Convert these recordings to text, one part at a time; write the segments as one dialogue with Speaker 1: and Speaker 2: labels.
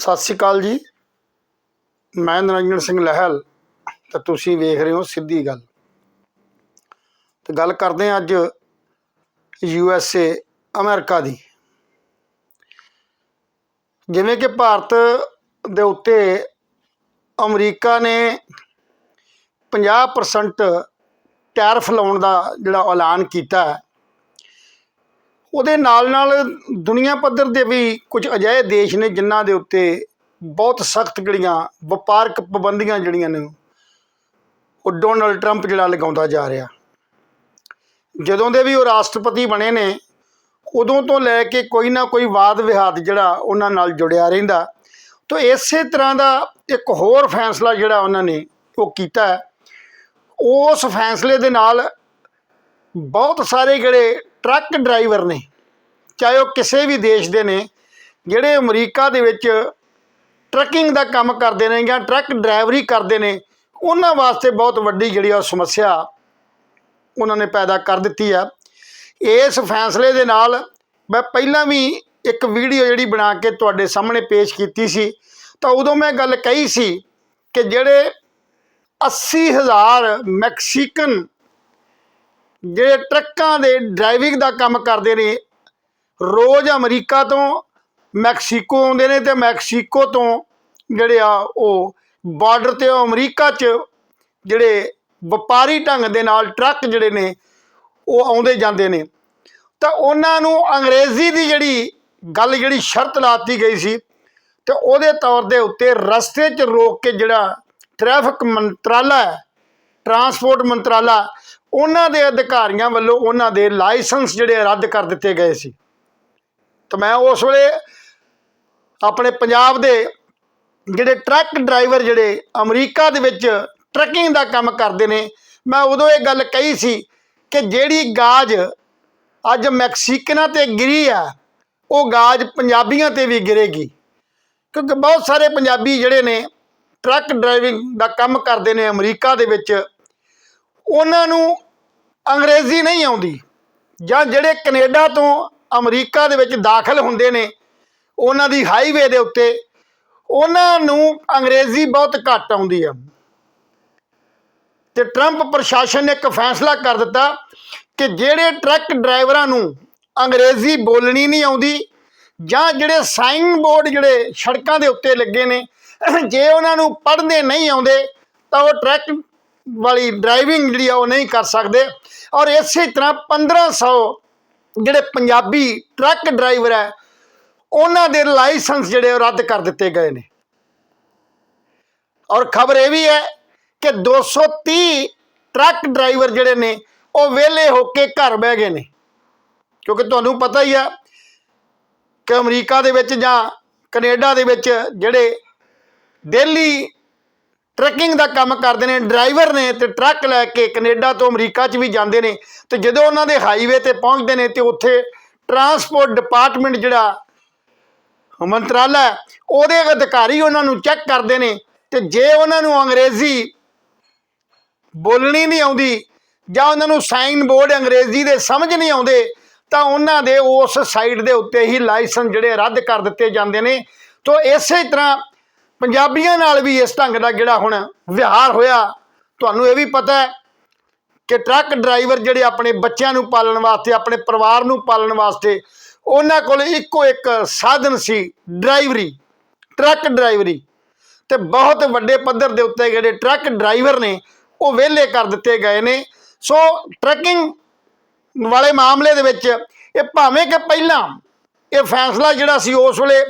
Speaker 1: ਸਤਿ ਸ਼੍ਰੀ ਅਕਾਲ ਜੀ। ਮੈਂ ਨਰਿੰਦਰ ਸਿੰਘ ਲਹਿਲ ਤੇ ਤੁਸੀਂ ਵੇਖ ਰਹੇ ਹੋ ਸਿੱਧੀ ਗੱਲ। ਤੇ ਗੱਲ ਕਰਦੇ ਹਾਂ ਅੱਜ ਯੂ ਐਸ ਏ ਅਮਰੀਕਾ ਦੀ। ਜਿਵੇਂ ਕਿ ਭਾਰਤ ਦੇ ਉੱਤੇ ਅਮਰੀਕਾ ਨੇ 50% ਟੈਰਫ ਲਾਉਣ ਦਾ ਜਿਹੜਾ ਐਲਾਨ ਕੀਤਾ ਹੈ ਉਹਦੇ ਨਾਲ ਨਾਲ ਦੁਨੀਆ ਪੱਧਰ ਦੇ ਵੀ ਕੁਝ ਅਜਿਹੇ ਦੇਸ਼ ਨੇ ਜਿਨ੍ਹਾਂ ਦੇ ਉੱਤੇ ਬਹੁਤ ਸਖਤ ਜਿਹੜੀਆਂ ਵਪਾਰਕ ਪਾਬੰਦੀਆਂ ਜਿਹੜੀਆਂ ਨੇ, ਉਹ ਡੋਨਲਡ ਟਰੰਪ ਜਿਹੜਾ ਲਗਾਉਂਦਾ ਜਾ ਰਿਹਾ। ਜਦੋਂ ਦੇ ਵੀ ਉਹ ਰਾਸ਼ਟਰਪਤੀ ਬਣੇ ਨੇ, ਉਦੋਂ ਤੋਂ ਲੈ ਕੇ ਕੋਈ ਨਾ ਕੋਈ ਵਾਦ ਵਿਵਾਦ ਜਿਹੜਾ ਉਹਨਾਂ ਨਾਲ ਜੁੜਿਆ ਰਹਿੰਦਾ। ਤਾਂ ਇਸੇ ਤਰ੍ਹਾਂ ਦਾ ਇੱਕ ਹੋਰ ਫੈਸਲਾ ਜਿਹੜਾ ਉਹਨਾਂ ਨੇ ਉਹ ਕੀਤਾ ਉਸ ਫੈਸਲੇ ਦੇ ਨਾਲ ਬਹੁਤ ਸਾਰੇ ਜਿਹੜੇ ਟਰੱਕ ਡਰਾਈਵਰ ਨੇ, ਚਾਹੇ ਉਹ ਕਿਸੇ ਵੀ ਦੇਸ਼ ਦੇ ਨੇ, ਜਿਹੜੇ ਅਮਰੀਕਾ ਦੇ ਵਿੱਚ ਟਰੱਕਿੰਗ ਦਾ ਕੰਮ ਕਰਦੇ ਨੇ ਜਾਂ ਟਰੱਕ ਡਰਾਈਵਰੀ ਕਰਦੇ ਨੇ, ਉਹਨਾਂ ਵਾਸਤੇ ਬਹੁਤ ਵੱਡੀ ਜਿਹੜੀ ਆ ਸਮੱਸਿਆ ਉਹਨਾਂ ਨੇ ਪੈਦਾ ਕਰ ਦਿੱਤੀ ਆ। ਇਸ ਫੈਸਲੇ ਦੇ ਨਾਲ ਮੈਂ ਪਹਿਲਾਂ ਵੀ ਇੱਕ ਵੀਡੀਓ ਜਿਹੜੀ ਬਣਾ ਕੇ ਤੁਹਾਡੇ ਸਾਹਮਣੇ ਪੇਸ਼ ਕੀਤੀ ਸੀ, ਤਾਂ ਉਦੋਂ ਮੈਂ ਗੱਲ ਕਹੀ ਸੀ ਕਿ ਜਿਹੜੇ 80000 ਮੈਕਸੀਕਨ ਜਿਹੜੇ ਟਰੱਕਾਂ ਦੇ ਡਰਾਈਵਿੰਗ ਦਾ ਕੰਮ ਕਰਦੇ ਨੇ, ਰੋਜ਼ ਅਮਰੀਕਾ ਤੋਂ, ਮੈਕਸੀਕੋ ਆਉਂਦੇ ਨੇ ਤੇ ਮੈਕਸੀਕੋ ਤੋਂ ਜਿਹੜੇ ਆ ਉਹ ਬਾਰਡਰ ਤੇ ਉਹ ਅਮਰੀਕਾ 'ਚ ਜਿਹੜੇ ਵਪਾਰੀ ਢੰਗ ਦੇ ਨਾਲ ਟਰੱਕ ਜਿਹੜੇ ਨੇ, ਉਹ ਆਉਂਦੇ ਜਾਂਦੇ ਨੇ। ਤਾਂ ਉਹਨਾਂ ਨੂੰ ਅੰਗਰੇਜ਼ੀ ਦੀ ਜਿਹੜੀ ਗੱਲ ਜਿਹੜੀ ਸ਼ਰਤ ਲਾਤੀ ਗਈ ਸੀ, ਤੇ ਉਹਦੇ ਤੌਰ ਦੇ ਉੱਤੇ ਰਸਤੇ 'ਚ ਰੋਕ ਕੇ ਜਿਹੜਾ ਟ੍ਰੈਫਿਕ ਮੰਤਰਾਲਾ ਹੈ, ਟਰਾਂਸਪੋਰਟ ਮੰਤਰਾਲਾ ਉਹਨਾਂ ਦੇ ਅਧਿਕਾਰੀਆਂ ਵੱਲੋਂ ਉਹਨਾਂ ਦੇ ਲਾਇਸੈਂਸ ਜਿਹੜੇ ਰੱਦ ਕਰ ਦਿੱਤੇ ਗਏ ਸੀ। ਤਾਂ ਮੈਂ ਉਸ ਵੇਲੇ ਆਪਣੇ ਪੰਜਾਬ ਦੇ ਜਿਹੜੇ ਟਰੱਕ ਡਰਾਈਵਰ ਜਿਹੜੇ ਅਮਰੀਕਾ ਦੇ ਵਿੱਚ ਟਰੱਕਿੰਗ ਦਾ ਕੰਮ ਕਰਦੇ ਨੇ, ਮੈਂ ਉਦੋਂ ਇਹ ਗੱਲ ਕਹੀ ਸੀ ਕਿ ਜਿਹੜੀ ਗਾਜ ਅੱਜ ਮੈਕਸੀਕਨਾਂ ਤੇ ਗਿਰੀ ਆ, ਉਹ ਗਾਜ ਪੰਜਾਬੀਆਂ ਤੇ ਵੀ ਗਿਰੇਗੀ। ਕਿਉਂਕਿ ਬਹੁਤ ਸਾਰੇ ਪੰਜਾਬੀ ਜਿਹੜੇ ਨੇ ਟਰੱਕ ਡਰਾਈਵਿੰਗ ਦਾ ਕੰਮ ਕਰਦੇ ਨੇ ਅਮਰੀਕਾ ਦੇ ਵਿੱਚ, ਉਹਨਾਂ ਨੂੰ ਅੰਗਰੇਜ਼ੀ ਨਹੀਂ ਆਉਂਦੀ। ਜਾਂ ਜਿਹੜੇ ਕੈਨੇਡਾ ਤੋਂ ਅਮਰੀਕਾ ਦੇ ਵਿੱਚ ਦਾਖਲ ਹੁੰਦੇ ਨੇ, ਉਹਨਾਂ ਦੀ ਹਾਈਵੇ ਦੇ ਉੱਤੇ, ਉਹਨਾਂ ਨੂੰ ਅੰਗਰੇਜ਼ੀ ਬਹੁਤ ਘੱਟ ਆਉਂਦੀ ਆ। ਤੇ ਟਰੰਪ ਪ੍ਰਸ਼ਾਸਨ ਨੇ ਇੱਕ ਫੈਸਲਾ ਕਰ ਦਿੱਤਾ ਕਿ ਜਿਹੜੇ ਟਰੱਕ ਡਰਾਈਵਰਾਂ ਨੂੰ ਅੰਗਰੇਜ਼ੀ ਬੋਲਣੀ ਨਹੀਂ ਆਉਂਦੀ, ਜਾਂ ਜਿਹੜੇ ਸਾਈਨ ਬੋਰਡ ਜਿਹੜੇ ਸੜਕਾਂ ਦੇ ਉੱਤੇ ਲੱਗੇ ਨੇ, ਜੇ ਉਹਨਾਂ ਨੂੰ ਪੜ੍ਹਨੇ ਨਹੀਂ ਆਉਂਦੇ, ਤਾਂ ਉਹ ਟਰੱਕ ਵਾਲੀ ਡਰਾਈਵਿੰਗ ਜਿਹੜੀ ਆ ਉਹ ਨਹੀਂ ਕਰ ਸਕਦੇ। ਔਰ ਇਸੇ ਤਰ੍ਹਾਂ 1500 ਜਿਹੜੇ ਪੰਜਾਬੀ ਟਰੱਕ ਡਰਾਈਵਰ ਹੈ, ਉਹਨਾਂ ਦੇ ਲਾਇਸੈਂਸ ਜਿਹੜੇ ਉਹ ਰੱਦ ਕਰ ਦਿੱਤੇ ਗਏ ਨੇ। ਔਰ ਖਬਰ ਇਹ ਵੀ ਹੈ ਕਿ 230 ਟਰੱਕ ਡਰਾਈਵਰ ਜਿਹੜੇ ਨੇ, ਉਹ ਵਿਹਲੇ ਹੋ ਕੇ ਘਰ ਬਹਿ ਗਏ ਨੇ। ਕਿਉਂਕਿ ਤੁਹਾਨੂੰ ਪਤਾ ਹੀ ਆ ਕਿ ਅਮਰੀਕਾ ਦੇ ਵਿੱਚ ਜਾਂ ਕੈਨੇਡਾ ਦੇ ਵਿੱਚ ਜਿਹੜੇ ਡੇਲੀ ਟਰੱਕਿੰਗ ਦਾ ਕੰਮ ਕਰਦੇ ਨੇ, ਡਰਾਈਵਰ ਨੇ ਤੇ ਟਰੱਕ ਲੈ ਕੇ ਕੈਨੇਡਾ ਤੋਂ ਅਮਰੀਕਾ 'ਚ ਵੀ ਜਾਂਦੇ ਨੇ। ਤੇ ਜਦੋਂ ਉਹਨਾਂ ਦੇ ਹਾਈਵੇ ਤੇ ਪਹੁੰਚਦੇ ਨੇ ਤੇ ਉੱਥੇ ਟਰਾਂਸਪੋਰਟ ਡਿਪਾਰਟਮੈਂਟ ਜਿਹੜਾ ਮੰਤਰਾਲਾ ਉਹਦੇ ਅਧਿਕਾਰੀ ਉਹਨਾਂ ਨੂੰ ਚੈੱਕ ਕਰਦੇ ਨੇ ਤੇ ਜੇ ਉਹਨਾਂ ਨੂੰ ਅੰਗਰੇਜ਼ੀ ਬੋਲਣੀ ਨਹੀਂ ਆਉਂਦੀ ਜਾਂ ਉਹਨਾਂ ਨੂੰ ਸਾਈਨ ਬੋਰਡ ਅੰਗਰੇਜ਼ੀ ਦੇ ਸਮਝ ਨਹੀਂ ਆਉਂਦੇ, ਤਾਂ ਉਹਨਾਂ ਦੇ ਉਸ ਸਾਈਟ ਦੇ ਉੱਤੇ ਹੀ ਲਾਇਸੈਂਸ ਜਿਹੜੇ ਰੱਦ ਕਰ ਦਿੱਤੇ ਜਾਂਦੇ ਨੇ। ਤੋਂ ਇਸੇ ਤਰ੍ਹਾਂ ਪੰਜਾਬੀਆਂ ਨਾਲ ਵੀ ਇਸ ਢੰਗ ਦਾ ਜਿਹੜਾ ਹੁਣ ਵਿਹਾਰ ਹੋਇਆ, ਤੁਹਾਨੂੰ ਇਹ ਵੀ ਪਤਾ ਹੈ ਕਿ ਟਰੱਕ ਡਰਾਈਵਰ ਜਿਹੜੇ ਆਪਣੇ ਬੱਚਿਆਂ ਨੂੰ ਪਾਲਣ ਵਾਸਤੇ, ਆਪਣੇ ਪਰਿਵਾਰ ਨੂੰ ਪਾਲਣ ਵਾਸਤੇ, ਉਹਨਾਂ ਕੋਲ ਇੱਕੋ ਇੱਕ ਸਾਧਨ ਸੀ, ਡਰਾਈਵਰੀ, ਟਰੱਕ ਡਰਾਈਵਰੀ। ਤੇ ਬਹੁਤ ਵੱਡੇ ਪੱਧਰ ਦੇ ਉੱਤੇ ਜਿਹੜੇ ਟਰੱਕ ਡਰਾਈਵਰ ਨੇ, ਉਹ ਵਿਹਲੇ ਕਰ ਦਿੱਤੇ ਗਏ ਨੇ। ਸੋ ਟਰੱਕਿੰਗ ਵਾਲੇ ਮਾਮਲੇ ਦੇ ਵਿੱਚ ਇਹ ਭਾਵੇਂ ਕਿ ਪਹਿਲਾਂ ਇਹ ਫੈਸਲਾ ਜਿਹੜਾ ਸੀ ਉਸ ਵੇਲੇ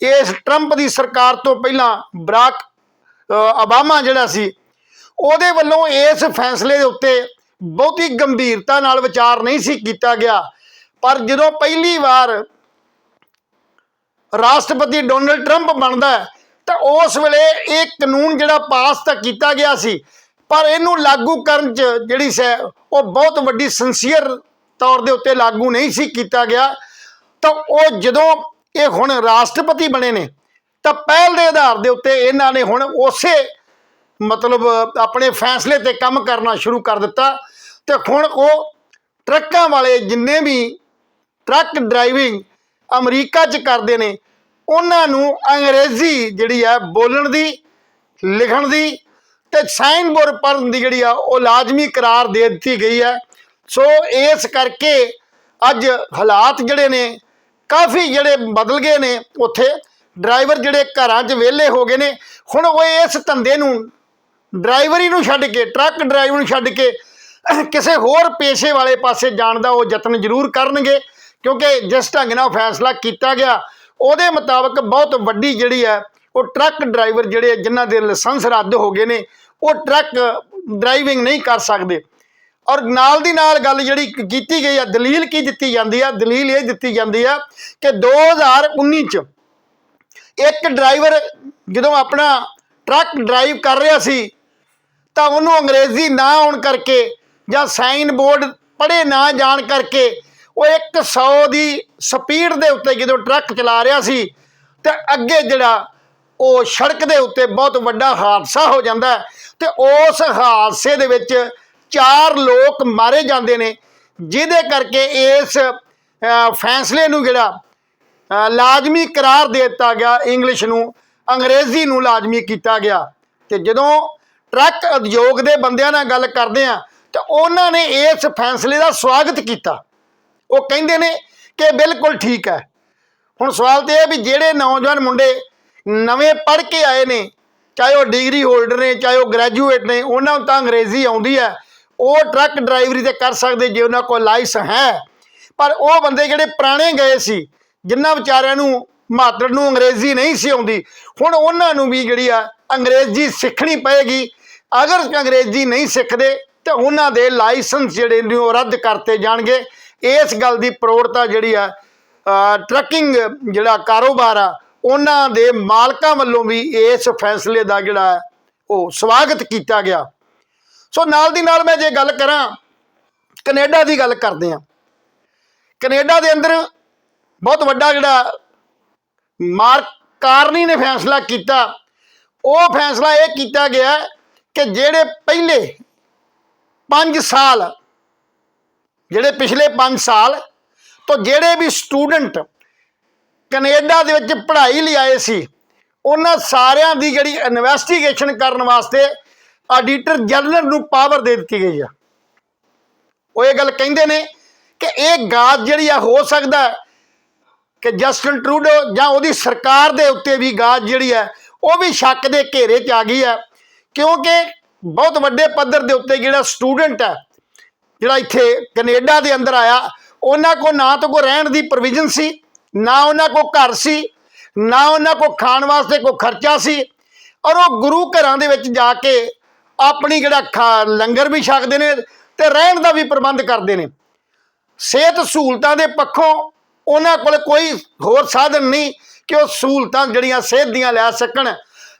Speaker 1: ਇਸ ਟਰੰਪ ਦੀ ਸਰਕਾਰ ਤੋਂ ਪਹਿਲਾਂ ਬਰਾਕ ਅ, ਅਬਾਮਾ ਜਿਹੜਾ ਸੀ ਉਹਦੇ ਵੱਲੋਂ ਇਸ ਫੈਸਲੇ ਦੇ ਉੱਤੇ ਬਹੁਤੀ ਗੰਭੀਰਤਾ ਨਾਲ ਵਿਚਾਰ ਨਹੀਂ ਸੀ ਕੀਤਾ ਗਿਆ। ਪਰ ਜਦੋਂ ਪਹਿਲੀ ਵਾਰ ਰਾਸ਼ਟਰਪਤੀ ਡੋਨਲਡ ਟਰੰਪ ਬਣਦਾ ਤਾਂ ਉਸ ਵੇਲੇ ਇਹ ਕਾਨੂੰਨ ਜਿਹੜਾ ਪਾਸ ਤਾਂ ਕੀਤਾ ਗਿਆ ਸੀ ਪਰ ਇਹਨੂੰ ਲਾਗੂ ਕਰਨ ਚ ਜਿਹੜੀ ਸੈ ਉਹ ਬਹੁਤ ਵੱਡੀ ਸੰਸੀਅਰ ਤੌਰ ਦੇ ਉੱਤੇ ਲਾਗੂ ਨਹੀਂ ਸੀ ਕੀਤਾ ਗਿਆ। ਤਾਂ ਉਹ ਜਦੋਂ ਇਹ ਹੁਣ ਰਾਸ਼ਟਰਪਤੀ ਬਣੇ ਨੇ, ਤਾਂ ਪਹਿਲ ਦੇ ਆਧਾਰ ਦੇ ਉੱਤੇ ਇਹਨਾਂ ਨੇ ਹੁਣ ਉਸੇ ਮਤਲਬ ਆਪਣੇ ਫੈਸਲੇ ਤੇ ਕੰਮ ਕਰਨਾ ਸ਼ੁਰੂ ਕਰ ਦਿੱਤਾ ਤੇ ਹੁਣ ਉਹ ਟਰੱਕਾਂ ਵਾਲੇ ਜਿੰਨੇ ਵੀ ਟਰੱਕ ਡਰਾਈਵਿੰਗ ਅਮਰੀਕਾ 'ਚ ਕਰਦੇ ਨੇ, ਉਹਨਾਂ ਨੂੰ ਅੰਗਰੇਜ਼ੀ ਜਿਹੜੀ ਹੈ ਬੋਲਣ ਦੀ, ਲਿਖਣ ਦੀ ਤੇ ਸਾਈਨ ਬੋਰਡ ਪੜ੍ਹਨ ਦੀ ਜਿਹੜੀ ਆ ਉਹ ਲਾਜ਼ਮੀ ਕਰਾਰ ਦੇ ਦਿੱਤੀ ਗਈ ਹੈ ਸੋ ਇਸ ਕਰਕੇ ਅੱਜ ਹਾਲਾਤ ਜਿਹੜੇ ਨੇ ਕਾਫੀ ਜਿਹੜੇ ਬਦਲ ਗਏ ਨੇ ਉੱਥੇ। ਡਰਾਈਵਰ ਜਿਹੜੇ ਘਰਾਂ 'ਚ ਵਿਹਲੇ ਹੋ ਗਏ ਨੇ। ਹੁਣ ਉਹ ਇਸ ਧੰਦੇ ਨੂੰ ਡਰਾਈਵਰੀ ਨੂੰ ਛੱਡ ਕੇ, ਟਰੱਕ ਡਰਾਈਵਰ ਨੂੰ ਛੱਡ ਕੇ ਕਿਸੇ ਹੋਰ ਪੇਸ਼ੇ ਵਾਲੇ ਪਾਸੇ ਜਾਣ ਦਾ ਉਹ ਯਤਨ ਜ਼ਰੂਰ ਕਰਨਗੇ। ਕਿਉਂਕਿ ਜਿਸ ਢੰਗ ਨਾਲ ਫੈਸਲਾ ਕੀਤਾ ਗਿਆ, ਉਹਦੇ ਮੁਤਾਬਕ ਬਹੁਤ ਵੱਡੀ ਜਿਹੜੀ ਹੈ, ਉਹ ਟਰੱਕ ਡਰਾਈਵਰ ਜਿਹੜੇ ਜਿਨ੍ਹਾਂ ਦੇ ਲਾਇਸੈਂਸ ਰੱਦ ਹੋ ਗਏ ਨੇ, ਉਹ ਟਰੱਕ ਡਰਾਈਵਿੰਗ ਨਹੀਂ ਕਰ ਸਕਦੇ। ਔਰ ਨਾਲ ਦੀ ਨਾਲ ਗੱਲ ਜਿਹੜੀ ਕੀਤੀ ਗਈ ਆ, ਦਲੀਲ ਕੀ ਦਿੱਤੀ ਜਾਂਦੀ ਆ? ਦਲੀਲ ਇਹ ਦਿੱਤੀ ਜਾਂਦੀ ਆ ਕਿ 2019 ਚ ਇੱਕ ਡਰਾਈਵਰ ਜਦੋਂ ਆਪਣਾ ਟਰੱਕ ਡਰਾਈਵ ਕਰ ਰਿਹਾ ਸੀ, ਤਾਂ ਉਹਨੂੰ ਅੰਗਰੇਜ਼ੀ ਨਾ ਆਉਣ ਕਰਕੇ ਜਾਂ ਸਾਈਨ ਬੋਰਡ ਪੜ੍ਹੇ ਨਾ ਜਾਣ ਕਰਕੇ ਉਹ 100 ਦੀ ਸਪੀਡ ਦੇ ਉੱਤੇ ਜਦੋਂ ਟਰੱਕ ਚਲਾ ਰਿਹਾ ਸੀ, ਤੇ ਅੱਗੇ ਜਿਹੜਾ ਉਹ ਸੜਕ ਦੇ ਉੱਤੇ ਬਹੁਤ ਵੱਡਾ ਹਾਦਸਾ ਹੋ ਜਾਂਦਾ ਹੈ ਤੇ ਉਸ ਹਾਦਸੇ ਦੇ ਵਿੱਚ ਚਾਰ ਲੋਕ ਮਾਰੇ ਜਾਂਦੇ ਨੇ, ਜਿਹਦੇ ਕਰਕੇ ਇਸ ਫੈਸਲੇ ਨੂੰ ਜਿਹੜਾ ਲਾਜ਼ਮੀ ਕਰਾਰ ਦੇ ਦਿੱਤਾ ਗਿਆ ਇੰਗਲਿਸ਼ ਨੂੰ, ਅੰਗਰੇਜ਼ੀ ਨੂੰ ਲਾਜ਼ਮੀ ਕੀਤਾ ਗਿਆ। ਤੇ ਜਦੋਂ ਟਰੱਕ ਉਦਯੋਗ ਦੇ ਬੰਦਿਆਂ ਨਾਲ ਗੱਲ ਕਰਦੇ ਆ, ਤੇ ਉਹਨਾਂ ਨੇ ਇਸ ਫੈਸਲੇ ਦਾ ਸਵਾਗਤ ਕੀਤਾ। ਉਹ ਕਹਿੰਦੇ ਨੇ ਕਿ ਬਿਲਕੁਲ ਠੀਕ ਹੈ। ਹੁਣ ਸਵਾਲ ਤੇ ਇਹ ਵੀ ਜਿਹੜੇ ਨੌਜਵਾਨ ਮੁੰਡੇ ਨਵੇਂ ਪੜ੍ਹ ਕੇ ਆਏ ਨੇ, ਚਾਹੇ ਉਹ ਡਿਗਰੀ ਹੋਲਡਰ ਨੇ, ਚਾਹੇ ਉਹ ਗ੍ਰੈਜੂਏਟ ਨੇ, ਉਹਨਾਂ ਨੂੰ ਤਾਂ ਅੰਗਰੇਜ਼ੀ ਆਉਂਦੀ ਹੈ। ਉਹ ਟਰੱਕ ਡਰਾਈਵਰੀ ਤੇ ਕਰ ਸਕਦੇ ਜੇ ਉਹਨਾਂ ਕੋਲ ਲਾਇਸੈਂਸ ਹੈ। ਪਰ ਉਹ ਬੰਦੇ ਜਿਹੜੇ ਪੁਰਾਣੇ ਗਏ ਸੀ, ਜਿਨ੍ਹਾਂ ਵਿਚਾਰਿਆਂ ਨੂੰ ਮਾਤਰ ਨੂੰ ਅੰਗਰੇਜ਼ੀ ਨਹੀਂ ਸੀ ਆਉਂਦੀ, ਹੁਣ ਉਹਨਾਂ ਨੂੰ ਵੀ ਜਿਹੜੀ ਆ ਅੰਗਰੇਜ਼ੀ ਸਿੱਖਣੀ ਪਏਗੀ। ਅਗਰ ਅੰਗਰੇਜ਼ੀ ਨਹੀਂ ਸਿੱਖਦੇ, ਤੇ ਉਹਨਾਂ ਦੇ ਲਾਇਸੈਂਸ ਜਿਹੜੇ ਨੇ ਉਹ ਰੱਦ ਕਰਤੇ ਜਾਣਗੇ। ਇਸ ਗੱਲ ਦੀ ਪ੍ਰੋੜਤਾ ਜਿਹੜੀ ਆ ਟਰੱਕਿੰਗ ਜਿਹੜਾ ਕਾਰੋਬਾਰ ਆ, ਉਹਨਾਂ ਦੇ ਮਾਲਕਾਂ ਵੱਲੋਂ ਵੀ ਇਸ ਫੈਸਲੇ ਦਾ ਜਿਹੜਾ ਉਹ ਸਵਾਗਤ ਕੀਤਾ ਗਿਆ। ਸੋ ਨਾਲ ਦੀ ਨਾਲ ਮੈਂ ਜੇ ਗੱਲ ਕਰਾਂ, ਕੈਨੇਡਾ ਦੀ ਗੱਲ ਕਰਦੇ ਆ ਕੈਨੇਡਾ ਦੇ ਅੰਦਰ ਬਹੁਤ ਵੱਡਾ ਜਿਹੜਾ ਮਾਰਕ ਕਾਰਨੀ ਨੇ ਫੈਸਲਾ ਕੀਤਾ। ਉਹ ਫੈਸਲਾ ਇਹ ਕੀਤਾ ਗਿਆ ਕਿ ਜਿਹੜੇ ਪਹਿਲੇ 5 ਸਾਲ, ਜਿਹੜੇ ਪਿਛਲੇ 5 ਸਾਲ ਤੋਂ ਜਿਹੜੇ ਵੀ ਸਟੂਡੈਂਟ ਕੈਨੇਡਾ ਦੇ ਵਿੱਚ ਪੜ੍ਹਾਈ ਲਈ ਆਏ ਸੀ, ਉਹਨਾਂ ਸਾਰਿਆਂ ਦੀ ਜਿਹੜੀ ਇਨਵੈਸਟੀਗੇਸ਼ਨ ਕਰਨ ਵਾਸਤੇ ਆਡੀਟਰ ਜਨਰਲ ਨੂੰ ਪਾਵਰ ਦੇ ਦਿੱਤੀ ਗਈ ਆ। ਉਹ ਇਹ ਗੱਲ ਕਹਿੰਦੇ ਨੇ ਕਿ ਇਹ ਗਾਜ ਜਿਹੜੀ ਆ, ਹੋ ਸਕਦਾ ਕਿ ਜਸਟਨ ਟਰੂਡੋ ਜਾਂ ਉਹਦੀ ਸਰਕਾਰ ਦੇ ਉੱਤੇ ਵੀ ਗਾਜ ਜਿਹੜੀ ਹੈ ਉਹ ਵੀ ਸ਼ੱਕ ਦੇ ਘੇਰੇ 'ਚ ਆ ਗਈ ਹੈ ਕਿਉਂਕਿ ਬਹੁਤ ਵੱਡੇ ਪੱਧਰ ਦੇ ਉੱਤੇ ਜਿਹੜਾ ਸਟੂਡੈਂਟ ਹੈ ਜਿਹੜਾ ਇੱਥੇ ਕੈਨੇਡਾ ਦੇ ਅੰਦਰ ਆਇਆ, ਉਹਨਾਂ ਕੋ ਨਾ ਤਾਂ ਕੋ ਰਹਿਣ ਦੀ ਪ੍ਰੋਵੀਜ਼ਨ ਸੀ, ਨਾ ਉਹਨਾਂ ਕੋ ਘਰ ਸੀ, ਨਾ ਉਹਨਾਂ ਕੋ ਖਾਣ ਵਾਸਤੇ ਕੋ ਖਰਚਾ ਸੀ। ਔਰ ਉਹ ਗੁਰੂ ਘਰਾਂ ਦੇ ਵਿੱਚ ਜਾ ਕੇ ਆਪਣੀ ਜਿਹੜਾ ਖਾ- ਲੰਗਰ ਵੀ ਛਕਦੇ ਨੇ ਤੇ ਰਹਿਣ ਦਾ ਵੀ ਪ੍ਰਬੰਧ ਕਰਦੇ ਨੇ। ਸਿਹਤ ਸਹੂਲਤਾਂ ਦੇ ਪੱਖੋਂ ਉਹਨਾਂ ਕੋਲ ਕੋਈ ਹੋਰ ਸਾਧਨ ਨਹੀਂ ਕਿ ਉਹ ਸਹੂਲਤਾਂ ਜਿਹੜੀਆਂ ਸਿਹਤ ਦੀਆਂ ਲੈ ਸਕਣ।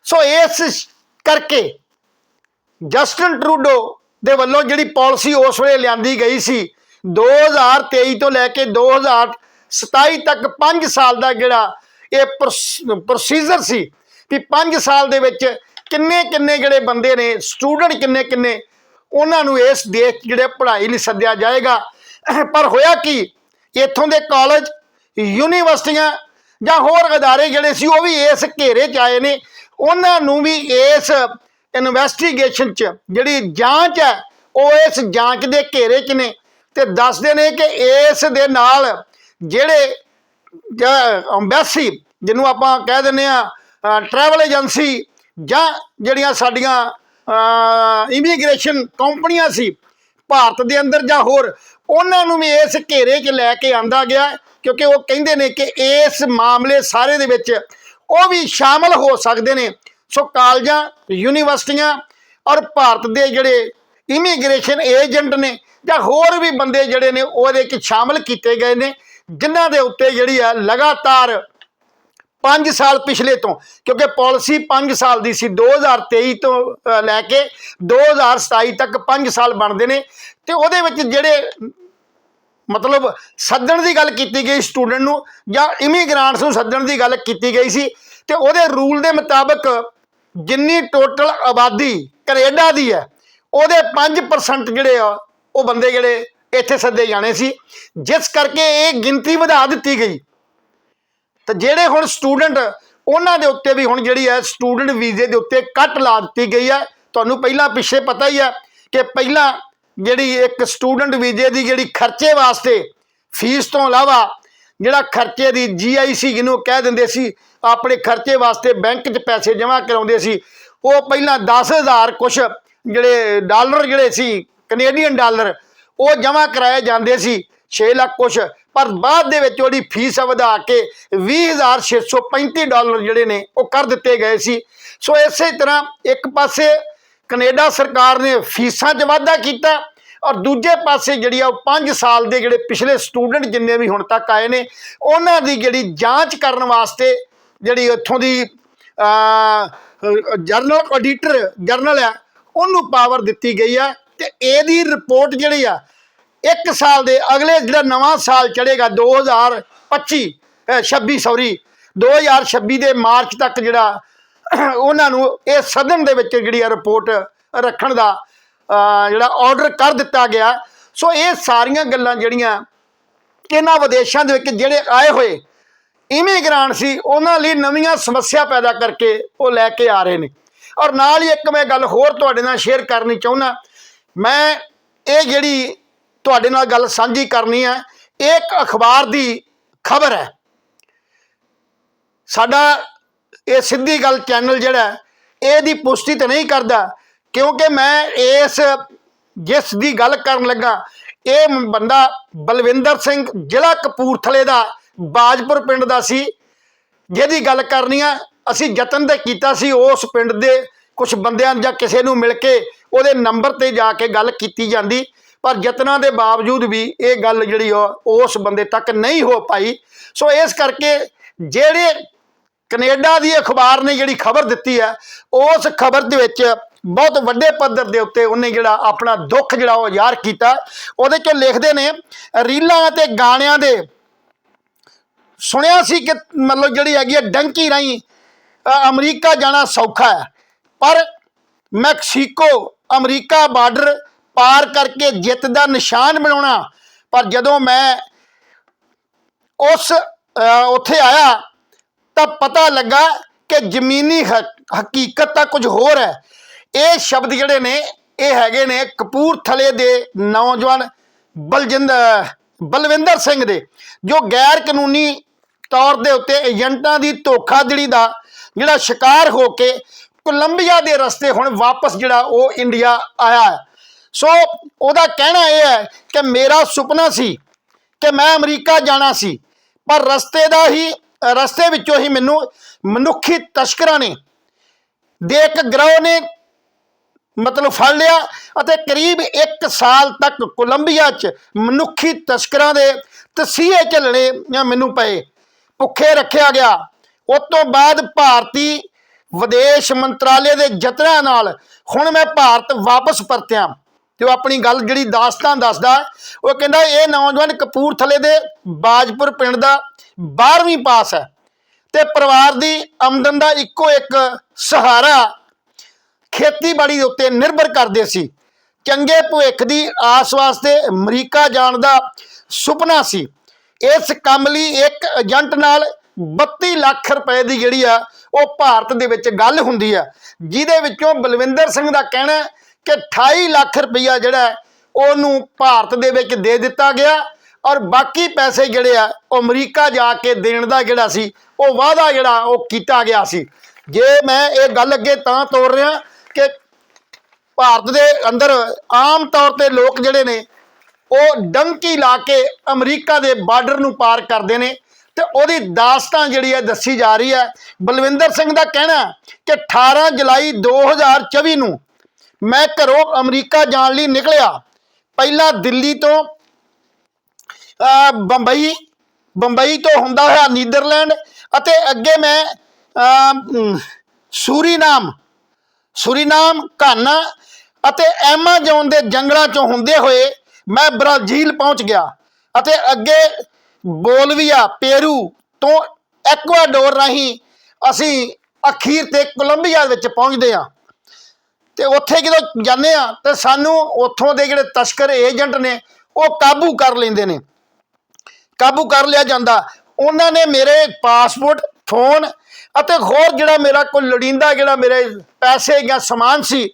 Speaker 1: ਸੋ ਇਸ ਕਰਕੇ ਜਸਟਨ ਟਰੂਡੋ ਦੇ ਵੱਲੋਂ ਜਿਹੜੀ ਪਾਲਿਸੀ ਉਸ ਵੇਲੇ ਲਿਆਂਦੀ ਗਈ ਸੀ 2023 ਤੋਂ ਲੈ ਕੇ 2027 ਤੱਕ 5 ਸਾਲ ਦਾ ਜਿਹੜਾ ਇਹ ਪ੍ਰੋਸੀਜਰ ਸੀ ਵੀ 5 ਸਾਲ ਦੇ ਵਿੱਚ ਕਿੰਨੇ ਕਿੰਨੇ ਜਿਹੜੇ ਬੰਦੇ ਨੇ ਸਟੂਡੈਂਟ ਕਿੰਨੇ ਕਿੰਨੇ ਉਹਨਾਂ ਨੂੰ ਇਸ ਦੇਸ਼ 'ਚ ਜਿਹੜੇ ਪੜ੍ਹਾਈ ਲਈ ਸੱਦਿਆ ਜਾਏਗਾ। ਪਰ ਹੋਇਆ ਕੀ? ਇੱਥੋਂ ਦੇ ਕਾਲਜ ਯੂਨੀਵਰਸਿਟੀਆਂ ਜਾਂ ਹੋਰ ਅਦਾਰੇ ਜਿਹੜੇ ਸੀ, ਉਹ ਵੀ ਇਸ ਘੇਰੇ 'ਚ ਆਏ ਨੇ। ਉਹਨਾਂ ਨੂੰ ਵੀ ਇਸ ਇਨਵੈਸਟੀਗੇਸ਼ਨ 'ਚ ਜਿਹੜੀ ਜਾਂਚ ਹੈ, ਉਹ ਇਸ ਜਾਂਚ ਦੇ ਘੇਰੇ 'ਚ ਨੇ। ਤੇ ਦੱਸਦੇ ਨੇ ਕਿ ਇਸ ਦੇ ਨਾਲ ਜਿਹੜੇ ਅੰਬੈਸੀ ਜਿਹਨੂੰ ਆਪਾਂ ਕਹਿ ਦਿੰਦੇ ਆ ਟਰੈਵਲ ਏਜੰਸੀ ਜਾਂ ਜਿਹੜੀਆਂ ਸਾਡੀਆਂ ਇਮੀਗ੍ਰੇਸ਼ਨ ਕੰਪਨੀਆਂ ਸੀ, ਭਾਰਤ ਦੇ ਅੰਦਰ ਜਾਂ ਹੋਰ, ਉਹਨਾਂ ਨੂੰ ਵੀ ਇਸ ਘੇਰੇ 'ਚ ਲੈ ਕੇ ਆਂਦਾ ਗਿਆ, ਕਿਉਂਕਿ ਉਹ ਕਹਿੰਦੇ ਨੇ ਕਿ ਇਸ ਮਾਮਲੇ ਸਾਰੇ ਦੇ ਵਿੱਚ ਉਹ ਵੀ ਸ਼ਾਮਲ ਹੋ ਸਕਦੇ ਨੇ। ਸੋ ਕਾਲਜਾਂ, ਯੂਨੀਵਰਸਿਟੀਆਂ ਔਰ ਭਾਰਤ ਦੇ ਜਿਹੜੇ ਇਮੀਗ੍ਰੇਸ਼ਨ ਏਜੰਟ ਨੇ ਜਾਂ ਹੋਰ ਵੀ ਬੰਦੇ ਜਿਹੜੇ ਨੇ, ਉਹਦੇ ਵਿੱਚ ਸ਼ਾਮਲ ਕੀਤੇ ਗਏ ਨੇ, ਜਿਨ੍ਹਾਂ ਦੇ ਉੱਤੇ ਜਿਹੜੀ ਆ ਲਗਾਤਾਰ 5 ਸਾਲ ਪਿਛਲੇ ਤੋਂ, ਕਿਉਂਕਿ ਪਾਲਿਸੀ 5 ਸਾਲ ਦੀ ਸੀ 2023 ਤੋਂ ਲੈ ਕੇ 2027 ਤੱਕ 5 ਸਾਲ ਬਣਦੇ ਨੇ। ਤੇ ਉਹਦੇ ਵਿੱਚ ਜਿਹੜੇ ਮਤਲਬ ਸੱਦਣ ਦੀ ਗੱਲ ਕੀਤੀ ਗਈ ਸਟੂਡੈਂਟ ਨੂੰ, ਜਾਂ ਇਮੀਗ੍ਰਾਂਟਸ ਨੂੰ ਸੱਦਣ ਦੀ ਗੱਲ ਕੀਤੀ ਗਈ ਸੀ, ਤੇ ਉਹਦੇ ਰੂਲ ਦੇ ਮੁਤਾਬਕ ਜਿੰਨੀ ਟੋਟਲ ਆਬਾਦੀ ਕੈਨੇਡਾ ਦੀ ਹੈ, ਉਹਦੇ 5% ਜਿਹੜੇ ਆ, ਉਹ ਬੰਦੇ ਜਿਹੜੇ ਇੱਥੇ ਸੱਦੇ ਜਾਣੇ ਸੀ। ਜਿਸ ਕਰਕੇ ਇਹ ਗਿਣਤੀ ਵਧਾ ਦਿੱਤੀ ਗਈ। ਤੇ ਜਿਹੜੇ ਹੁਣ ਸਟੂਡੈਂਟ ਉਹਨਾਂ ਦੇ ਉੱਤੇ ਵੀ ਹੁਣ ਜਿਹੜੀ ਹੈ ਸਟੂਡੈਂਟ ਵੀਜ਼ੇ ਦੇ ਉੱਤੇ ਕੱਟ ਲਾ ਦਿੱਤੀ ਗਈ ਹੈ। ਤੁਹਾਨੂੰ ਪਹਿਲਾਂ ਪਿੱਛੇ ਪਤਾ ਹੀ ਹੈ ਕਿ ਪਹਿਲਾਂ ਜਿਹੜੀ ਇੱਕ ਸਟੂਡੈਂਟ ਵੀਜ਼ੇ ਦੀ ਜਿਹੜੀ ਖਰਚੇ ਵਾਸਤੇ ਫੀਸ ਤੋਂ ਇਲਾਵਾ ਜਿਹੜਾ ਖਰਚੇ ਦੀ ਜੀਆਈਸੀ ਜਿਹਨੂੰ ਕਹਿ ਦਿੰਦੇ ਸੀ, ਆਪਣੇ ਖਰਚੇ ਵਾਸਤੇ ਬੈਂਕ 'ਚ ਪੈਸੇ ਜਮ੍ਹਾਂ ਕਰਾਉਂਦੇ ਸੀ, ਉਹ ਪਹਿਲਾਂ 10000 ਕੁਛ ਜਿਹੜੇ ਡਾਲਰ ਜਿਹੜੇ ਸੀ ਕੈਨੇਡੀਅਨ ਡਾਲਰ, ਉਹ ਜਮ੍ਹਾਂ ਕਰਾਏ ਜਾਂਦੇ ਸੀ 6 ਲੱਖ ਕੁਛ। ਪਰ ਬਾਅਦ ਦੇ ਵਿੱਚ ਉਹਦੀ ਫੀਸ ਵਧਾ ਕੇ 20635 ਡਾਲਰ ਜਿਹੜੇ ਨੇ ਉਹ ਕਰ ਦਿੱਤੇ ਗਏ ਸੀ। ਸੋ ਇਸੇ ਤਰ੍ਹਾਂ ਇੱਕ ਪਾਸੇ ਕੈਨੇਡਾ ਸਰਕਾਰ ਨੇ ਫੀਸਾਂ 'ਚ ਵਾਧਾ ਕੀਤਾ ਔਰ ਦੂਜੇ ਪਾਸੇ ਜਿਹੜੀ ਆ ਉਹ 5 ਸਾਲ ਦੇ ਜਿਹੜੇ ਪਿਛਲੇ ਸਟੂਡੈਂਟ ਜਿੰਨੇ ਵੀ ਹੁਣ ਤੱਕ ਆਏ ਨੇ, ਉਹਨਾਂ ਦੀ ਜਿਹੜੀ ਜਾਂਚ ਕਰਨ ਵਾਸਤੇ ਜਿਹੜੀ ਉੱਥੋਂ ਦੀ ਜਰਨਲ ਆਡੀਟਰ, ਜਰਨਲ ਆ, ਉਹਨੂੰ ਪਾਵਰ ਦਿੱਤੀ ਗਈ ਆ ਤੇ ਇਹਦੀ ਰਿਪੋਰਟ ਜਿਹੜੀ ਆ ਇੱਕ ਸਾਲ ਦੇ ਅਗਲੇ ਜਿਹੜਾ ਨਵਾਂ ਸਾਲ ਚੜੇਗਾ 2025 ਅਹ 26 ਸੌਰੀ 2026 ਦੇ ਮਾਰਚ ਤੱਕ ਜਿਹੜਾ ਉਹਨਾਂ ਨੂੰ ਇਹ ਸਦਨ ਦੇ ਵਿੱਚ ਜਿਹੜੀ ਆ ਰਿਪੋਰਟ ਰੱਖਣ ਦਾ ਜਿਹੜਾ ਆਰਡਰ ਕਰ ਦਿੱਤਾ ਗਿਆ। ਸੋ ਇਹ ਸਾਰੀਆਂ ਗੱਲਾਂ ਜਿਹੜੀਆਂ ਇਹਨਾਂ ਵਿਦੇਸ਼ਾਂ ਦੇ ਵਿੱਚ ਜਿਹੜੇ ਆਏ ਹੋਏ ਇਮੀਗ੍ਰਾਂਟ ਸੀ, ਉਹਨਾਂ ਲਈ ਨਵੀਆਂ ਸਮੱਸਿਆ ਪੈਦਾ ਕਰਕੇ ਉਹ ਲੈ ਕੇ ਆ ਰਹੇ ਨੇ। ਔਰ ਨਾਲ ਹੀ ਇੱਕ ਮੈਂ ਗੱਲ ਹੋਰ ਤੁਹਾਡੇ ਨਾਲ ਸ਼ੇਅਰ ਕਰਨੀ ਚਾਹੁੰਦਾ। ਮੈਂ ਇਹ ਜਿਹੜੀ ਤੁਹਾਡੇ ਨਾਲ ਗੱਲ ਸਾਂਝੀ ਕਰਨੀ ਹੈ। ਇਹ ਇੱਕ ਅਖਬਾਰ ਦੀ ਖਬਰ ਹੈ। ਸਾਡਾ ਇਹ ਸਿੱਧੀ ਗੱਲ ਚੈਨਲ ਜਿਹੜਾ ਇਹਦੀ ਪੁਸ਼ਟੀ ਤਾਂ ਨਹੀਂ ਕਰਦਾ, ਕਿਉਂਕਿ ਮੈਂ ਇਸ, ਜਿਸ ਦੀ ਗੱਲ ਕਰਨ ਲੱਗਾ, ਇਹ ਬੰਦਾ ਬਲਵਿੰਦਰ ਸਿੰਘ ਜ਼ਿਲ੍ਹਾ ਕਪੂਰਥਲੇ ਦਾ, ਬਾਜਪੁਰ ਪਿੰਡ ਦਾ ਸੀ। ਜਿਹਦੀ ਗੱਲ ਕਰਨੀ ਆ ਅਸੀਂ ਯਤਨ ਤੇ ਕੀਤਾ ਸੀ ਉਸ ਪਿੰਡ ਦੇ ਕੁਝ ਬੰਦਿਆਂ ਜਾਂ ਕਿਸੇ ਨੂੰ ਮਿਲ ਕੇ ਉਹਦੇ ਨੰਬਰ ਤੇ ਜਾ ਕੇ ਗੱਲ ਕੀਤੀ ਜਾਂਦੀ। ਪਰ ਯਤਨਾਂ ਦੇ ਬਾਵਜੂਦ ਵੀ ਇਹ ਗੱਲ ਜਿਹੜੀ ਉਹ ਉਸ ਬੰਦੇ ਤੱਕ ਨਹੀਂ ਹੋ ਪਾਈ। ਸੋ ਇਸ ਕਰਕੇ ਜਿਹੜੇ ਕੈਨੇਡਾ ਦੀ ਅਖਬਾਰ ਨੇ ਜਿਹੜੀ ਖਬਰ ਦਿੱਤੀ ਹੈ, ਉਸ ਖਬਰ ਦੇ ਵਿੱਚ ਬਹੁਤ ਵੱਡੇ ਪੱਧਰ ਦੇ ਉੱਤੇ ਉਹਨੇ ਜਿਹੜਾ ਆਪਣਾ ਦੁੱਖ ਜਿਹੜਾ ਉਹ ਜ਼ਾਹਰ ਕੀਤਾ। ਉਹਦੇ ਚੋਂ ਲਿਖਦੇ ਨੇ, ਰੀਲਾਂ ਤੇ ਗਾਣਿਆਂ ਦੇ ਸੁਣਿਆ ਸੀ ਕਿ ਮਤਲਬ ਜਿਹੜੀ ਹੈਗੀ ਹੈ ਡੰਕੀ ਰਾਹੀਂ ਅਮਰੀਕਾ ਜਾਣਾ ਸੌਖਾ ਹੈ। ਪਰ ਮੈਕਸੀਕੋ, ਅਮਰੀਕਾ ਬਾਰਡਰ ਪਾਰ ਕਰਕੇ ਜਿੱਤ ਦਾ ਨਿਸ਼ਾਨ ਬਣਾਉਣਾ ਪਰ ਜਦੋਂ ਮੈਂ ਉਸ ਉੱਥੇ ਆਇਆ, ਤਾਂ ਪਤਾ ਲੱਗਾ ਕਿ ਜ਼ਮੀਨੀ ਹਕੀਕਤ ਤਾਂ ਕੁਝ ਹੋਰ ਹੈ ਇਹ ਸ਼ਬਦ ਜਿਹੜੇ ਨੇ, ਇਹ ਹੈਗੇ ਨੇ ਕਪੂਰਥਲੇ ਦੇ ਨੌਜਵਾਨ ਬਲਜਿੰਦਰ ਬਲਵਿੰਦਰ ਸਿੰਘ ਦੇ, ਜੋ ਗੈਰ ਕਾਨੂੰਨੀ ਤੌਰ ਦੇ ਉੱਤੇ ਏਜੰਟਾਂ ਦੀ ਧੋਖਾਧੜੀ ਦਾ ਜਿਹੜਾ ਸ਼ਿਕਾਰ ਹੋ ਕੇ ਕੋਲੰਬੀਆ ਦੇ ਰਸਤੇ ਹੁਣ ਵਾਪਸ ਜਿਹੜਾ ਉਹ ਇੰਡੀਆ ਆਇਆ ਹੈ। ਸੋ ਉਹਦਾ ਕਹਿਣਾ ਇਹ ਹੈ ਕਿ ਮੇਰਾ ਸੁਪਨਾ ਸੀ ਕਿ ਮੈਂ ਅਮਰੀਕਾ ਜਾਣਾ ਸੀ, ਪਰ ਰਸਤੇ ਦਾ ਹੀ, ਰਸਤੇ ਵਿੱਚੋਂ ਹੀ ਮੈਨੂੰ ਮਨੁੱਖੀ ਤਸਕਰਾਂ ਨੇ, ਦੇ ਇੱਕ ਗਰੋਹ ਨੇ ਮਤਲਬ ਫੜ ਲਿਆ ਅਤੇ ਕਰੀਬ 1 ਸਾਲ ਤੱਕ ਕੋਲੰਬੀਆ 'ਚ ਮਨੁੱਖੀ ਤਸਕਰਾਂ ਦੇ ਤਸੀਹੇ ਝੱਲਣੇ ਜਾਂ ਮੈਨੂੰ ਪਏ। ਭੁੱਖੇ ਰੱਖਿਆ ਗਿਆ। ਉਸ ਤੋਂ ਬਾਅਦ ਭਾਰਤੀ ਵਿਦੇਸ਼ ਮੰਤਰਾਲੇ ਦੇ ਯਤਨਾਂ ਨਾਲ ਹੁਣ ਮੈਂ ਭਾਰਤ ਵਾਪਸ ਪਰਤਿਆ। ਤੇ ਉਹ ਆਪਣੀ ਗੱਲ ਜਿਹੜੀ ਦਾਸਤਾਨ ਦੱਸਦਾ, ਉਹ ਕਹਿੰਦਾ ਇਹ ਨੌਜਵਾਨ ਕਪੂਰਥਲੇ ਦੇ ਬਾਜਪੁਰ ਪਿੰਡ ਦਾ 12ਵੀਂ ਪਾਸ ਹੈ ਤੇ ਪਰਿਵਾਰ ਦੀ ਆਮਦਨ ਦਾ ਇੱਕੋ ਇੱਕ ਸਹਾਰਾ ਖੇਤੀਬਾੜੀ ਦੇ ਉੱਤੇ ਨਿਰਭਰ ਕਰਦੇ ਸੀ। ਚੰਗੇ ਭਵਿੱਖ ਦੀ ਆਸ ਵਾਸਤੇ ਅਮਰੀਕਾ ਜਾਣ ਦਾ ਸੁਪਨਾ ਸੀ। ਇਸ ਕੰਮ ਲਈ ਇੱਕ ਏਜੰਟ ਨਾਲ 32 ਲੱਖ ਰੁਪਏ ਦੀ ਜਿਹੜੀ ਆ, ਉਹ ਭਾਰਤ ਦੇ ਵਿੱਚ ਗੱਲ ਹੁੰਦੀ ਆ, ਜਿਹਦੇ ਵਿੱਚੋਂ ਬਲਵਿੰਦਰ ਸਿੰਘ ਦਾ ਕਹਿਣਾ ਕਿ 28 ਲੱਖ ਰੁਪਈਆ ਜਿਹੜਾ ਉਹਨੂੰ ਭਾਰਤ ਦੇ ਵਿੱਚ ਦੇ ਦਿੱਤਾ ਗਿਆ ਔਰ ਬਾਕੀ ਪੈਸੇ ਜਿਹੜੇ ਆ, ਉਹ ਅਮਰੀਕਾ ਜਾ ਕੇ ਦੇਣ ਦਾ ਜਿਹੜਾ ਸੀ, ਉਹ ਵਾਅਦਾ ਜਿਹੜਾ, ਉਹ ਕੀਤਾ ਗਿਆ ਸੀ। ਜੇ ਮੈਂ ਇਹ ਗੱਲ ਅੱਗੇ ਤਾਂ ਤੋਰ ਰਿਹਾ ਕਿ ਭਾਰਤ ਦੇ ਅੰਦਰ ਆਮ ਤੌਰ ਤੇ ਲੋਕ ਜਿਹੜੇ ਨੇ, ਉਹ ਡੰਕੀ ਲਾ ਕੇ ਅਮਰੀਕਾ ਦੇ ਬਾਰਡਰ ਨੂੰ ਪਾਰ ਕਰਦੇ ਨੇ ਤੇ ਉਹਦੀ ਦਾਸਤਾਨ ਜਿਹੜੀ ਹੈ, ਦੱਸੀ ਜਾ ਰਹੀ ਹੈ। ਬਲਵਿੰਦਰ ਸਿੰਘ ਦਾ ਕਹਿਣਾ ਕਿ 18 ਜੁਲਾਈ 2024 ਨੂੰ ਮੈਂ ਘਰੋਂ ਅਮਰੀਕਾ ਜਾਣ ਲਈ ਨਿਕਲਿਆ। ਪਹਿਲਾਂ ਦਿੱਲੀ ਤੋਂ ਬੰਬਈ ਬੰਬਈ ਤੋਂ ਹੁੰਦਾ ਹੋਇਆ ਨੀਦਰਲੈਂਡ ਅਤੇ ਅੱਗੇ ਮੈਂ ਸੂਰੀਨਾਮ ਸੂਰੀਨਾਮ, ਘਾਨਾ ਅਤੇ ਐਮਾਜ਼ੋਨ ਦੇ ਜੰਗਲਾਂ ਚੋਂ ਹੁੰਦੇ ਹੋਏ ਮੈਂ ਬ੍ਰਾਜ਼ੀਲ ਪਹੁੰਚ ਗਿਆ ਅਤੇ ਅੱਗੇ ਬੋਲਵੀਆ, ਪੇਰੂ ਤੋਂ ਐਕਵਾਡੋਰ ਰਾਹੀਂ ਅਸੀਂ ਅਖੀਰ ਤੇ ਕੋਲੰਬੀਆ ਵਿੱਚ ਪਹੁੰਚਦੇ ਹਾਂ। ਤੇ ਉੱਥੇ ਜਦੋਂ ਜਾਂਦੇ ਆ, ਤੇ ਸਾਨੂੰ ਉੱਥੋਂ ਦੇ ਜਿਹੜੇ ਤਸਕਰ ਏਜੰਟ ਨੇ, ਉਹ ਕਾਬੂ ਕਰ ਲੈਂਦੇ ਨੇ। ਕਾਬੂ ਕਰ ਲਿਆ ਜਾਂਦਾ। ਉਹਨਾਂ ਨੇ ਮੇਰੇ ਪਾਸਪੋਰਟ, ਫੋਨ ਅਤੇ ਹੋਰ ਜਿਹੜਾ ਮੇਰਾ ਕੋਈ ਲੋੜੀਂਦਾ ਜਿਹੜਾ ਮੇਰੇ ਪੈਸੇ ਜਾਂ ਸਮਾਨ ਸੀ,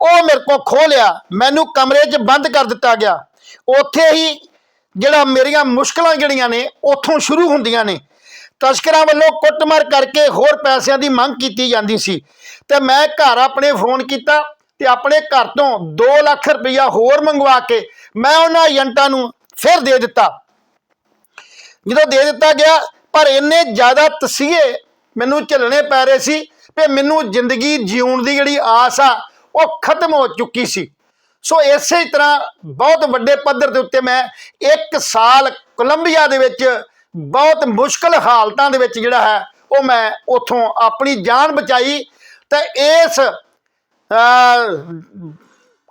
Speaker 1: ਉਹ ਮੇਰੇ ਕੋਲ ਖੋਹ ਲਿਆ। ਮੈਨੂੰ ਕਮਰੇ 'ਚ ਬੰਦ ਕਰ ਦਿੱਤਾ ਗਿਆ। ਉੱਥੇ ਹੀ ਜਿਹੜਾ ਮੇਰੀਆਂ ਮੁਸ਼ਕਲਾਂ ਜਿਹੜੀਆਂ ਨੇ, ਉੱਥੋਂ ਸ਼ੁਰੂ ਹੁੰਦੀਆਂ ਨੇ। ਤਸਕਰਾਂ ਵੱਲੋਂ ਕੁੱਟਮਾਰ ਕਰਕੇ ਹੋਰ ਪੈਸਿਆਂ ਦੀ ਮੰਗ ਕੀਤੀ ਜਾਂਦੀ ਸੀ। ਤੇ ਮੈਂ ਘਰ ਆਪਣੇ ਫੋਨ ਕੀਤਾ ਤੇ ਆਪਣੇ ਘਰ ਤੋਂ 2 ਲੱਖ ਰੁਪਈਆ ਹੋਰ ਮੰਗਵਾ ਕੇ ਮੈਂ ਉਹਨਾਂ ਏਜੰਟਾਂ ਨੂੰ ਫਿਰ ਦੇ ਦਿੱਤਾ। ਜਦੋਂ ਦੇ ਦਿੱਤਾ ਗਿਆ, ਪਰ ਇੰਨੇ ਜ਼ਿਆਦਾ ਤਸੀਹੇ ਮੈਨੂੰ ਝੱਲਣੇ ਪੈ ਰਹੇ ਸੀ ਕਿ ਮੈਨੂੰ ਜ਼ਿੰਦਗੀ ਜਿਉਣ ਦੀ ਜਿਹੜੀ ਆਸ ਆ, ਉਹ ਖਤਮ ਹੋ ਚੁੱਕੀ ਸੀ। ਸੋ ਇਸੇ ਤਰ੍ਹਾਂ ਬਹੁਤ ਵੱਡੇ ਪੱਧਰ ਦੇ ਉੱਤੇ ਮੈਂ ਇੱਕ ਸਾਲ ਕੋਲੰਬੀਆ ਦੇ ਵਿੱਚ ਬਹੁਤ ਮੁਸ਼ਕਲ ਹਾਲਤਾਂ ਦੇ ਵਿੱਚ ਜਿਹੜਾ ਹੈ, ਉਹ ਮੈਂ ਉਥੋਂ ਆਪਣੀ ਜਾਨ ਬਚਾਈ ਤੇ ਇਸ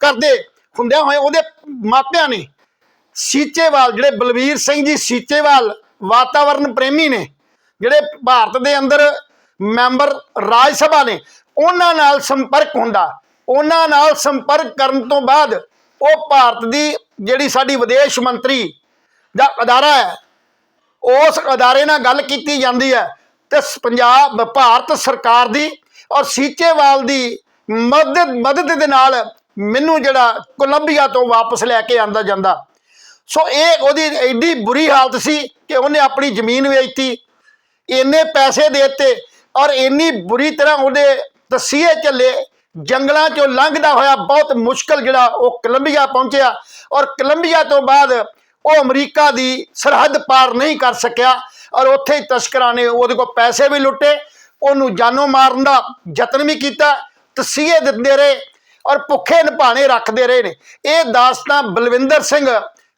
Speaker 1: ਕਰਦੇ ਹੁੰਦਿਆਂ ਹੋਏ ਉਹਦੇ ਮਾਪਿਆਂ ਨੇ ਸੀਚੇਵਾਲ, ਜਿਹੜੇ ਬਲਵੀਰ ਸਿੰਘ ਜੀ ਸੀਚੇਵਾਲ ਵਾਤਾਵਰਣ ਪ੍ਰੇਮੀ ਨੇ, ਜਿਹੜੇ ਭਾਰਤ ਦੇ ਅੰਦਰ ਮੈਂਬਰ ਰਾਜ ਸਭਾ ਨੇ, ਉਹਨਾਂ ਨਾਲ ਸੰਪਰਕ ਹੁੰਦਾ। ਉਹਨਾਂ ਨਾਲ ਸੰਪਰਕ ਕਰਨ ਤੋਂ ਬਾਅਦ ਉਹ ਭਾਰਤ ਦੀ ਜਿਹੜੀ ਸਾਡੀ ਵਿਦੇਸ਼ ਮੰਤਰੀ ਦਾ ਅਦਾਰਾ ਹੈ ਉਸ ਅਦਾਰੇ ਨਾਲ ਗੱਲ ਕੀਤੀ ਜਾਂਦੀ ਹੈ ਤੇ ਸ- ਪੰਜਾਬ, ਭਾਰਤ ਸਰਕਾਰ ਦੀ ਔਰ ਸੀਚੇਵਾਲ ਦੀ ਮਦਦ ਮਦਦ ਦੇ ਨਾਲ ਮੈਨੂੰ ਜਿਹੜਾ ਕੋਲੰਬੀਆ ਤੋਂ ਵਾਪਸ ਲੈ ਕੇ ਆਂਦਾ ਜਾਂਦਾ। ਸੋ ਇਹ ਉਹਦੀ ਐਡੀ ਬੁਰੀ ਹਾਲਤ ਸੀ ਕਿ ਉਹਨੇ ਆਪਣੀ ਜ਼ਮੀਨ ਵੇਚਤੀ, ਇੰਨੇ ਪੈਸੇ ਦੇਤੇ ਔਰ ਇੰਨੀ ਬੁਰੀ ਤਰ੍ਹਾਂ ਉਹਦੇ ਤਸੀਹੇ ਚੱਲੇ ਜੰਗਲਾਂ ਚੋਂ ਲੰਘਦਾ ਹੋਇਆ ਬਹੁਤ ਮੁਸ਼ਕਲ ਜਿਹੜਾ ਉਹ ਕੋਲੰਬੀਆ ਪਹੁੰਚਿਆ ਔਰ ਕੋਲੰਬੀਆ ਤੋਂ ਬਾਅਦ ਉਹ ਅਮਰੀਕਾ ਦੀ ਸਰਹੱਦ ਪਾਰ ਨਹੀਂ ਕਰ ਸਕਿਆ ਔਰ ਉੱਥੇ ਹੀ ਤਸਕਰਾਂ ਨੇ ਉਹਦੇ ਕੋਲ ਪੈਸੇ ਵੀ ਲੁੱਟੇ, ਉਹਨੂੰ ਜਾਨੋਂ ਮਾਰਨ ਦਾ ਯਤਨ ਵੀ ਕੀਤਾ, ਤਸੀਹੇ ਦਿੰਦੇ ਰਹੇ ਔਰ ਭੁੱਖੇ ਨਿਭਾਣੇ ਰੱਖਦੇ ਰਹੇ ਨੇ। ਇਹ ਦਾਸਤਾਂ ਬਲਵਿੰਦਰ ਸਿੰਘ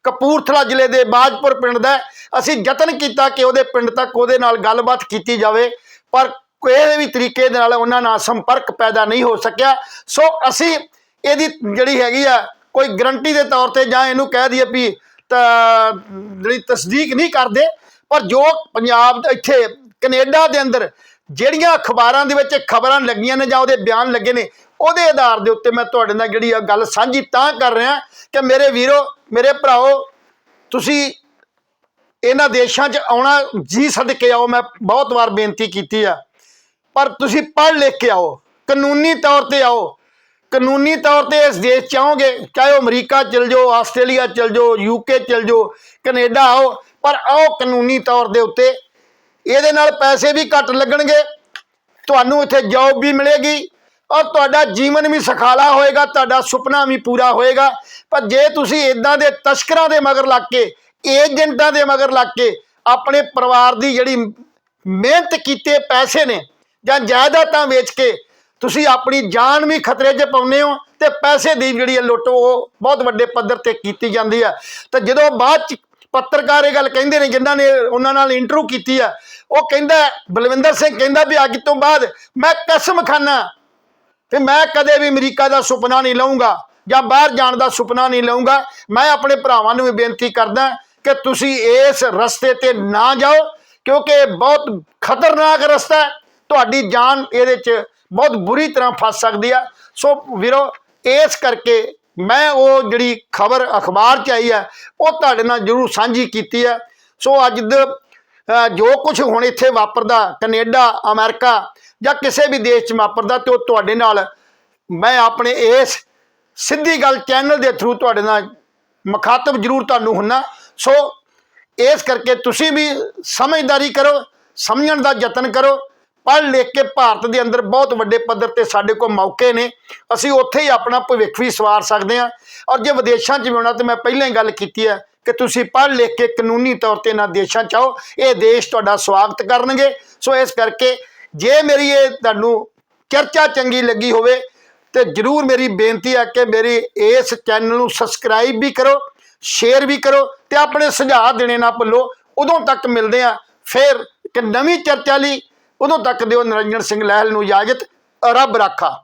Speaker 1: ਕਪੂਰਥਲਾ ਜ਼ਿਲ੍ਹੇ ਦੇ ਬਾਜਪੁਰ ਪਿੰਡ ਦਾ ਅਸੀਂ ਯਤਨ ਕੀਤਾ ਕਿ ਉਹਦੇ ਪਿੰਡ ਤੱਕ ਉਹਦੇ ਨਾਲ ਗੱਲਬਾਤ ਕੀਤੀ ਜਾਵੇ, ਪਰ ਕੋਈ ਵੀ ਤਰੀਕੇ ਦੇ ਨਾਲ ਉਹਨਾਂ ਨਾਲ ਸੰਪਰਕ ਪੈਦਾ ਨਹੀਂ ਹੋ ਸਕਿਆ। ਸੋ ਅਸੀਂ ਇਹਦੀ ਜਿਹੜੀ ਹੈਗੀ ਆ, ਕੋਈ ਗਰੰਟੀ ਦੇ ਤੌਰ ਤੇ ਜਾਂ ਇਹਨੂੰ ਕਹਿ ਦਈਏ ਵੀ ਜਿਹੜੀ ਤਸਦੀਕ ਨਹੀਂ ਕਰਦੇ, ਪਰ ਜੋ ਪੰਜਾਬ ਦੇ ਇੱਥੇ ਕੈਨੇਡਾ ਦੇ ਅੰਦਰ ਜਿਹੜੀਆਂ ਅਖਬਾਰਾਂ ਦੇ ਵਿੱਚ ਖਬਰਾਂ ਲੱਗੀਆਂ ਨੇ ਜਾਂ ਉਹਦੇ ਬਿਆਨ ਲੱਗੇ ਨੇ, ਉਹਦੇ ਆਧਾਰ ਦੇ ਉੱਤੇ ਮੈਂ ਤੁਹਾਡੇ ਨਾਲ ਜਿਹੜੀ ਆ ਗੱਲ ਸਾਂਝੀ ਤਾਂ ਕਰ ਰਿਹਾ ਕਿ ਮੇਰੇ ਵੀਰੋ, ਮੇਰੇ ਭਰਾਓ, ਤੁਸੀਂ ਇਹਨਾਂ ਦੇਸ਼ਾਂ 'ਚ ਆਉਣਾ ਜੀ ਸਦਕੇ ਆਓ, ਮੈਂ ਬਹੁਤ ਵਾਰ ਬੇਨਤੀ ਕੀਤੀ ਆ। ਪਰ ਤੁਸੀਂ ਪੜ੍ਹ ਲਿਖ ਕੇ ਆਓ, ਕਾਨੂੰਨੀ ਤੌਰ ਤੇ ਆਓ ਕਾਨੂੰਨੀ ਤੌਰ ਤੇ ਇਸ ਦੇਸ਼ 'ਚ ਆਓਗੇ, ਚਾਹੇ ਉਹ ਅਮਰੀਕਾ ਚਲ ਜਾਓ, ਆਸਟ੍ਰੇਲੀਆ ਚਲ ਜਾਓ ਯੂਕੇ ਚਲ ਜਾਓ, ਕੈਨੇਡਾ ਆਓ, ਪਰ ਆਓ ਕਾਨੂੰਨੀ ਤੌਰ ਦੇ ਉੱਤੇ। ਇਹਦੇ ਨਾਲ ਪੈਸੇ ਵੀ ਘੱਟ ਲੱਗਣਗੇ, ਤੁਹਾਨੂੰ ਇੱਥੇ ਜੌਬ ਵੀ ਮਿਲੇਗੀ, ਔਰ ਤੁਹਾਡਾ ਜੀਵਨ ਵੀ ਸਖਾਲਾ ਹੋਏਗਾ, ਤੁਹਾਡਾ ਸੁਪਨਾ ਵੀ ਪੂਰਾ ਹੋਏਗਾ। ਪਰ ਜੇ ਤੁਸੀਂ ਇਦਾਂ ਦੇ ਤਸਕਰਾਂ ਦੇ ਮਗਰ ਲੱਗ ਕੇ, ਏਜੰਟਾਂ ਦੇ ਮਗਰ ਲੱਗ ਕੇ ਆਪਣੇ ਪਰਿਵਾਰ ਦੀ ਜਿਹੜੀ ਮਿਹਨਤ ਕੀਤੇ ਪੈਸੇ ਨੇ, ਜਾਂ ਜਾਇਦਾਦਾਂ ਵੇਚ ਕੇ ਤੁਸੀਂ ਆਪਣੀ ਜਾਨ ਵੀ ਖਤਰੇ 'ਚ ਪਾਉਂਦੇ ਹੋ ਤੇ ਪੈਸੇ ਦੀ ਜਿਹੜੀ ਹੈ ਲੁੱਟ ਉਹ ਬਹੁਤ ਵੱਡੇ ਪੱਧਰ ਤੇ ਕੀਤੀ ਜਾਂਦੀ ਹੈ। ਤਾਂ ਜਦੋਂ ਬਾਅਦ ਚ ਪੱਤਰਕਾਰ ਇਹ ਗੱਲ ਕਹਿੰਦੇ ਨੇ, ਜਿਨ੍ਹਾਂ ਨੇ ਉਹਨਾਂ ਨਾਲ ਇੰਟਰਵਿਊ ਕੀਤੀ ਆ ਉਹ ਕਹਿੰਦਾ, ਬਲਵਿੰਦਰ ਸਿੰਘ ਕਹਿੰਦਾ ਵੀ ਅੱਜ ਤੋਂ ਬਾਅਦ ਮੈਂ ਕਸਮ ਖਾਨਾ ਤੇ ਮੈਂ ਕਦੇ ਵੀ ਅਮਰੀਕਾ ਦਾ ਸੁਪਨਾ ਨਹੀਂ ਲਵਾਂਗਾ ਜਾਂ ਬਾਹਰ ਜਾਣ ਦਾ ਸੁਪਨਾ ਨਹੀਂ ਲਵਾਂਗਾ ਮੈਂ ਆਪਣੇ ਭਰਾਵਾਂ ਨੂੰ ਵੀ ਬੇਨਤੀ ਕਰਦਾ ਕਿ ਤੁਸੀਂ ਇਸ ਰਸਤੇ ਤੇ ਨਾ ਜਾਓ, ਕਿਉਂਕਿ ਇਹ ਬਹੁਤ ਖਤਰਨਾਕ ਰਸਤਾ ਹੈ। ਤੁਹਾਡੀ ਜਾਨ ਇਹਦੇ 'ਚ ਬਹੁਤ ਬੁਰੀ ਤਰ੍ਹਾਂ ਫਸ ਸਕਦੀ ਆ। ਸੋ ਵੀਰੋ, ਇਸ ਕਰਕੇ ਮੈਂ ਉਹ ਜਿਹੜੀ ਖਬਰ ਅਖਬਾਰ 'ਚ ਆਈ ਹੈ ਉਹ ਤੁਹਾਡੇ ਨਾਲ ਜ਼ਰੂਰ ਸਾਂਝੀ ਕੀਤੀ ਹੈ ਸੋ ਅੱਜ ਦੇ ਜੋ ਕੁਝ ਹੁਣ ਇੱਥੇ ਵਾਪਰਦਾ, ਕੈਨੇਡਾ, ਅਮਰੀਕਾ ਜਾਂ ਕਿਸੇ ਵੀ ਦੇਸ਼ 'ਚ ਵਾਪਰਦਾ ਤੇ ਉਹ ਤੁਹਾਡੇ ਨਾਲ ਮੈਂ ਆਪਣੇ ਇਸ ਸਿੱਧੀ ਗੱਲ ਚੈਨਲ ਦੇ ਥਰੂ ਤੁਹਾਡੇ ਨਾਲ ਮੁਖਾਤਬ ਜ਼ਰੂਰ ਤੁਹਾਨੂੰ ਹੁੰਨਾ। ਸੋ ਇਸ ਕਰਕੇ ਤੁਸੀਂ ਵੀ ਸਮਝਦਾਰੀ ਕਰੋ, ਸਮਝਣ ਦਾ ਯਤਨ ਕਰੋ। ਪੜ੍ਹ ਲਿਖ ਕੇ ਭਾਰਤ ਦੇ ਅੰਦਰ ਬਹੁਤ ਵੱਡੇ ਪੱਧਰ ਤੇ ਸਾਡੇ ਕੋਲ ਮੌਕੇ ਨੇ। ਅਸੀਂ ਉੱਥੇ ਹੀ ਆਪਣਾ ਭਵਿੱਖ ਵੀ ਸਵਾਰ ਸਕਦੇ ਹਾਂ। ਔਰ ਜੇ ਵਿਦੇਸ਼ਾਂ 'ਚ ਵੀ ਹੋਣਾ ਤੇ ਮੈਂ ਪਹਿਲਾਂ ਹੀ ਗੱਲ ਕੀਤੀ ਹੈ ਕਿ ਤੁਸੀਂ ਪੜ੍ਹ ਲਿਖ ਕੇ ਕਾਨੂੰਨੀ ਤੌਰ ਤੇ ਨਾ ਦੇਸ਼ਾਂ 'ਚ ਆਓ। ਇਹ ਦੇਸ਼ ਤੁਹਾਡਾ ਸਵਾਗਤ ਕਰਨਗੇ। ਸੋ ਇਸ ਕਰਕੇ ਜੇ ਮੇਰੀ ਇਹ ਤੁਹਾਨੂੰ ਚਰਚਾ ਚੰਗੀ ਲੱਗੀ ਹੋਵੇ ਤੇ ਜਰੂਰ ਮੇਰੀ ਬੇਨਤੀ ਹੈ ਕਿ ਮੇਰੀ ਇਸ ਚੈਨਲ ਨੂੰ ਸਬਸਕ੍ਰਾਈਬ ਵੀ ਕਰੋ ਸ਼ੇਅਰ ਵੀ ਕਰੋ ਤੇ ਆਪਣੇ ਸੁਝਾਅ ਦੇਣੇ ਨਾ ਭੁੱਲੋ। ਉਦੋਂ ਤੱਕ ਮਿਲਦੇ ਆ ਫਿਰ ਇੱਕ ਨਵੀਂ ਚਰਚਾ ਲਈ ਉਦੋਂ ਤੱਕ ਦਿਓ ਨਰਿੰਜਨ ਸਿੰਘ ਲਹਿਲ ਨੂੰ ਇਜਾਜ਼ਤ ਰੱਬ ਰਾਖਾ।